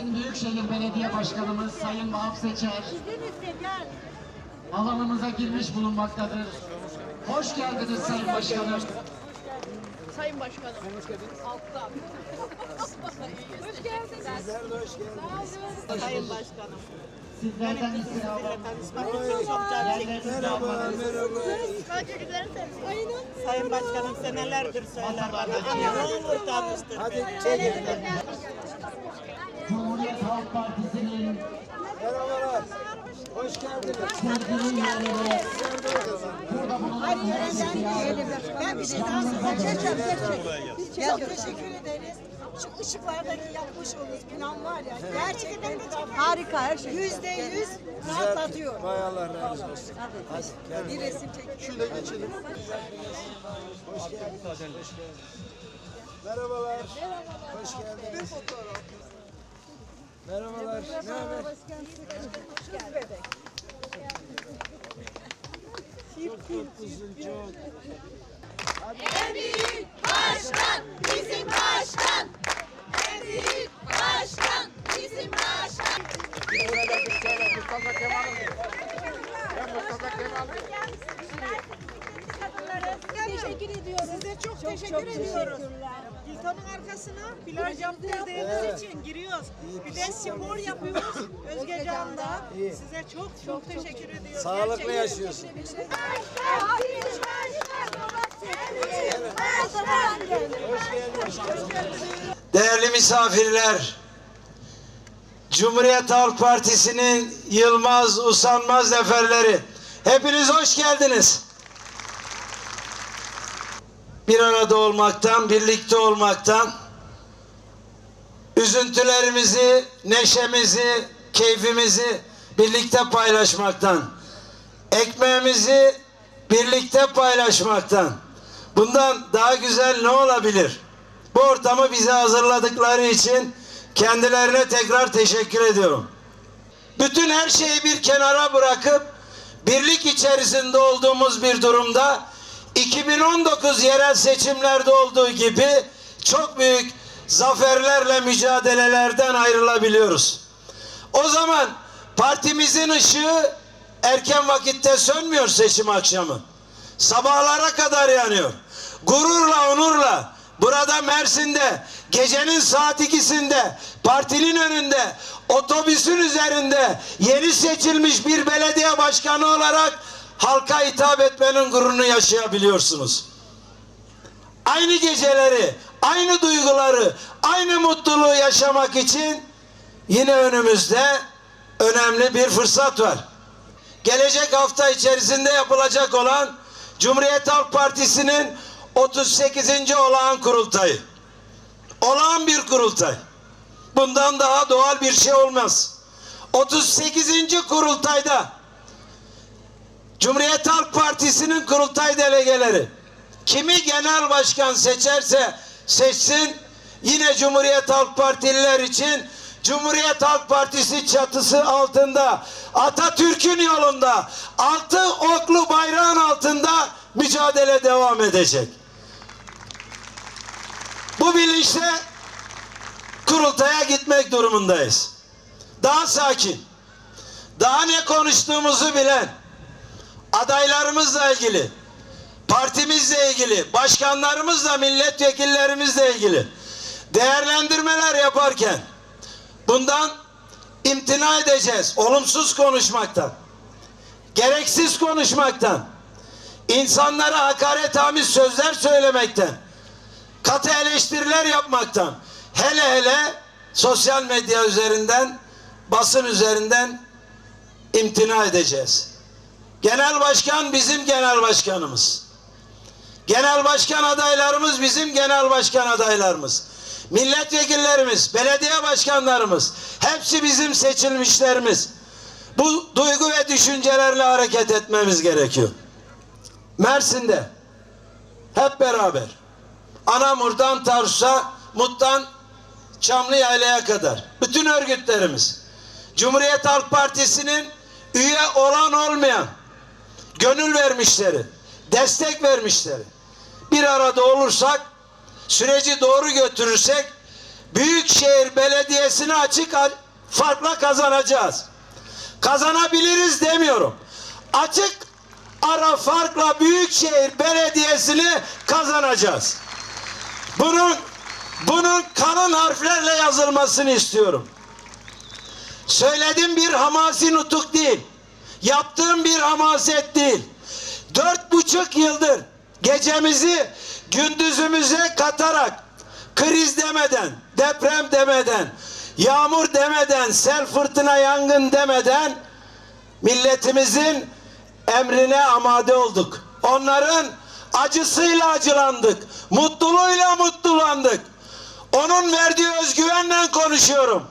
Mersin Büyükşehir Belediye Başkanımız Sayın Vahap Seçer alanımıza girmiş bulunmaktadır. Hoş geldiniz Sayın Başkanım. Sayın Başkanım. Altta. hoş geldiniz. Sizler de hoş geldiniz. Sayın Başkanım. Sizlerden istirham can çektim. Sayın Başkanım senelerdir söyler bana. Ne olur tanıştır. Hadi Cumhuriyet Halk Partisi'nin Merhabalar. Hoş geldiniz. sevgili üyeleri, burada bulunan Ben bir şey daha söyleyeceğim. Çok teşekkür ederiz. Şu ışıklardaki yapmış olduğunuz plan var ya gerçekten harika her şey. Yüzde yüz rahatlatıyor. Vay Allah razı olsun. Bir resim çek. Şöyle geçelim. Hoş geldiniz. Hoş geldiniz. Merhabalar. Hoş geldiniz. Merhabalar. Ne haber? Çok uzun çok. En büyük başkan bizim başkan. En büyük başkan bizim başkan. Teşekkür ediyoruz. Size çok, teşekkür ediyoruz. Hilton'un arkasına plaj yaptırdığınız için giriyoruz. Bir de spor yapıyoruz Özgecan'da. Size çok çok teşekkür ediyoruz. Sağlıklı yaşıyorsun. Değerli misafirler, Cumhuriyet Halk Partisi'nin yılmaz usanmaz neferleri, hepiniz hoş geldiniz. Bir arada olmaktan, birlikte olmaktan, üzüntülerimizi, neşemizi, keyfimizi birlikte paylaşmaktan, ekmeğimizi birlikte paylaşmaktan, bundan daha güzel ne olabilir? Bu ortamı bize hazırladıkları için kendilerine tekrar teşekkür ediyorum. Bütün her şeyi bir kenara bırakıp birlik içerisinde olduğumuz bir durumda 2019 yerel seçimlerde olduğu gibi çok büyük zaferlerle mücadelelerden ayrılabiliyoruz. O zaman partimizin ışığı erken vakitte sönmüyor seçim akşamı. Sabahlara kadar yanıyor. Gururla, onurla burada Mersin'de gecenin saat ikisinde partinin önünde otobüsün üzerinde yeni seçilmiş bir belediye başkanı olarak halka hitap etmenin gururunu yaşayabiliyorsunuz. Aynı geceleri, aynı duyguları, aynı mutluluğu yaşamak için yine önümüzde önemli bir fırsat var. Gelecek hafta içerisinde yapılacak olan Cumhuriyet Halk Partisi'nin 38. olağan kurultayı. Olağan bir kurultay. Bundan daha doğal bir şey olmaz. 38. kurultayda Cumhuriyet Halk Partisi'nin kurultay delegeleri kimi genel başkan seçerse seçsin yine Cumhuriyet Halk Partililer için Cumhuriyet Halk Partisi çatısı altında Atatürk'ün yolunda altı oklu bayrağın altında mücadele devam edecek. Bu bilinçle kurultaya gitmek durumundayız. Daha sakin, daha ne konuştuğumuzu bilen, adaylarımızla ilgili, partimizle ilgili, başkanlarımızla, milletvekillerimizle ilgili değerlendirmeler yaparken bundan imtina edeceğiz. Olumsuz konuşmaktan, gereksiz konuşmaktan, insanlara hakaret amiz sözler söylemekten, katı eleştiriler yapmaktan, hele hele sosyal medya üzerinden, basın üzerinden imtina edeceğiz. Genel başkan bizim genel başkanımız. Genel başkan adaylarımız bizim genel başkan adaylarımız. Milletvekillerimiz, belediye başkanlarımız hepsi bizim seçilmişlerimiz. Bu duygu ve düşüncelerle hareket etmemiz gerekiyor. Mersin'de hep beraber Anamur'dan Tarsus'a, Mut'tan Çamlıyayla'ya kadar bütün örgütlerimiz Cumhuriyet Halk Partisi'nin üye olan olmayan gönül vermişleri, destek vermişleri bir arada olursak, süreci doğru götürürsek Büyükşehir Belediyesi'ni açık farkla kazanacağız. Kazanabiliriz demiyorum. Açık ara farkla Büyükşehir Belediyesi'ni kazanacağız. Bunun bunun kalın harflerle yazılmasını istiyorum. Söylediğim bir hamasi nutuk değil. Yaptığım bir hamaset değil. Dört buçuk yıldır gecemizi gündüzümüze katarak kriz demeden, deprem demeden, yağmur demeden, sel fırtına yangın demeden milletimizin emrine amade olduk. Onların acısıyla acılandık. Mutluluğuyla mutlulandık. Onun verdiği özgüvenle konuşuyorum.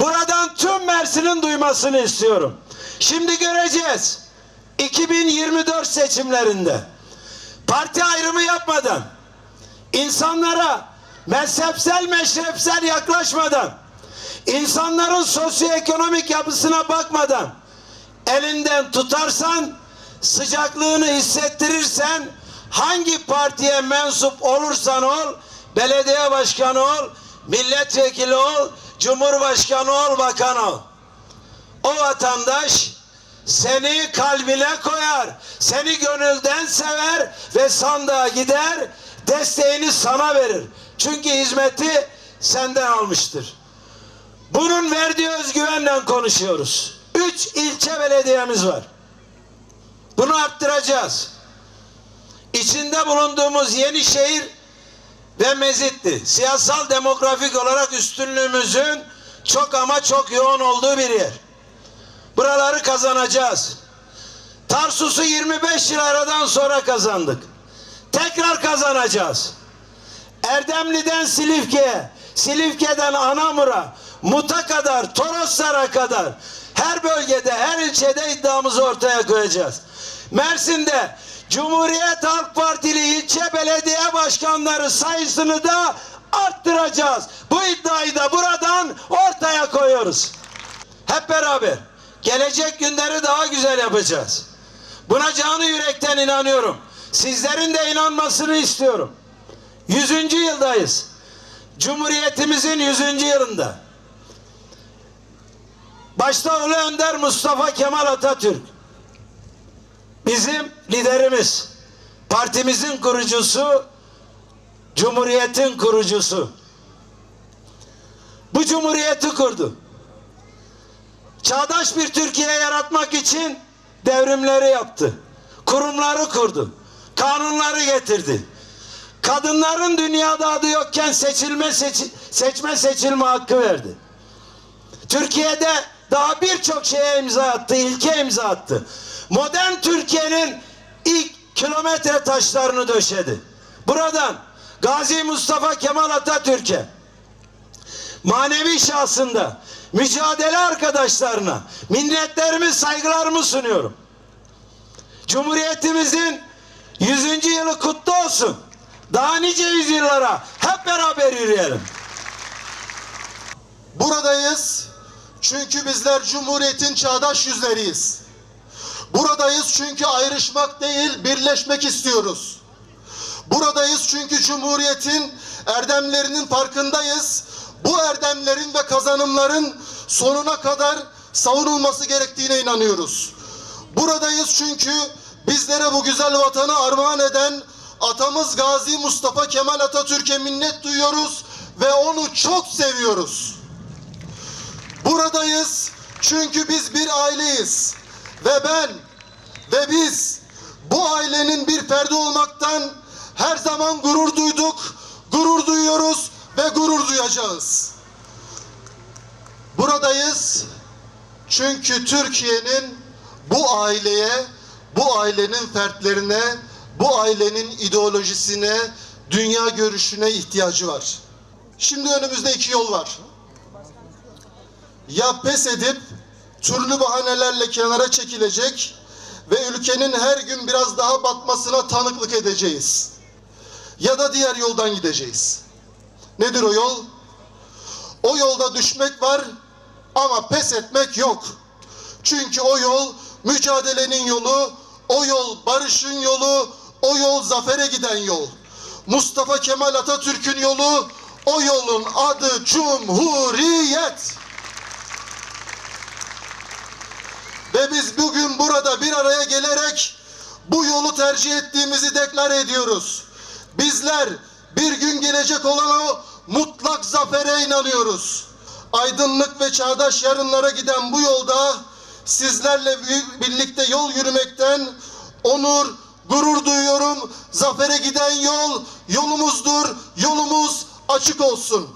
Buradan tüm Mersin'in duymasını istiyorum. Şimdi göreceğiz. 2024 seçimlerinde parti ayrımı yapmadan insanlara mezhepsel meşrepsel yaklaşmadan insanların sosyoekonomik yapısına bakmadan elinden tutarsan sıcaklığını hissettirirsen hangi partiye mensup olursan ol belediye başkanı ol milletvekili ol cumhurbaşkanı ol bakan ol o vatandaş seni kalbine koyar, seni gönülden sever ve sandığa gider, desteğini sana verir. Çünkü hizmeti senden almıştır. Bunun verdiği özgüvenle konuşuyoruz. Üç ilçe belediyemiz var. Bunu arttıracağız. İçinde bulunduğumuz Yenişehir ve Mezitli siyasal demografik olarak üstünlüğümüzün çok ama çok yoğun olduğu bir yer. Buraları kazanacağız. Tarsus'u 25 yıl aradan sonra kazandık. Tekrar kazanacağız. Erdemli'den Silifke'ye, Silifke'den Anamur'a, Mut'a kadar, Toroslar'a kadar her bölgede, her ilçede iddiamızı ortaya koyacağız. Mersin'de Cumhuriyet Halk Partili ilçe belediye başkanları sayısını da arttıracağız. Bu iddiayı da buradan ortaya koyuyoruz. Hep beraber gelecek günleri daha güzel yapacağız. Buna canı yürekten inanıyorum. Sizlerin de inanmasını istiyorum. Yüzüncü yıldayız. Cumhuriyetimizin yüzüncü yılında. Başta Ulu Önder Mustafa Kemal Atatürk. Bizim liderimiz. Partimizin kurucusu. Cumhuriyetin kurucusu. Bu cumhuriyeti kurdu çağdaş bir Türkiye yaratmak için devrimleri yaptı. Kurumları kurdu. Kanunları getirdi. Kadınların dünyada adı yokken seçilme seçi- seçme seçilme hakkı verdi. Türkiye'de daha birçok şeye imza attı, ilke imza attı. Modern Türkiye'nin ilk kilometre taşlarını döşedi. Buradan Gazi Mustafa Kemal Atatürk'e manevi şahsında mücadele arkadaşlarına minnetlerimi saygılarımı sunuyorum. Cumhuriyetimizin 100. yılı kutlu olsun. Daha nice yüzyıllara hep beraber yürüyelim. Buradayız çünkü bizler Cumhuriyet'in çağdaş yüzleriyiz. Buradayız çünkü ayrışmak değil birleşmek istiyoruz. Buradayız çünkü Cumhuriyet'in erdemlerinin farkındayız. Bu erdemlerin ve kazanımların sonuna kadar savunulması gerektiğine inanıyoruz. Buradayız çünkü bizlere bu güzel vatanı armağan eden atamız Gazi Mustafa Kemal Atatürk'e minnet duyuyoruz ve onu çok seviyoruz. Buradayız çünkü biz bir aileyiz ve ben ve biz bu ailenin bir ferdi olmaktan her zaman gurur duyduk, gurur duyuyoruz ve gurur duyacağız. Buradayız çünkü Türkiye'nin bu aileye, bu ailenin fertlerine, bu ailenin ideolojisine, dünya görüşüne ihtiyacı var. Şimdi önümüzde iki yol var ya pes edip türlü bahanelerle kenara çekilecek ve ülkenin her gün biraz daha batmasına tanıklık edeceğiz. Ya da diğer yoldan gideceğiz. Nedir o yol? O yolda düşmek var ama pes etmek yok. Çünkü o yol mücadelenin yolu, o yol barışın yolu, o yol zafere giden yol. Mustafa Kemal Atatürk'ün yolu O yolun adı Cumhuriyet. Ve biz bugün burada bir araya gelerek bu yolu tercih ettiğimizi deklare ediyoruz. Bizler bir gün gelecek olan o mutlak zafere inanıyoruz. Aydınlık ve çağdaş yarınlara giden bu yolda sizlerle bi- birlikte yol yürümekten onur, gurur duyuyorum. Zafere giden yol yolumuzdur. Yolumuz açık olsun.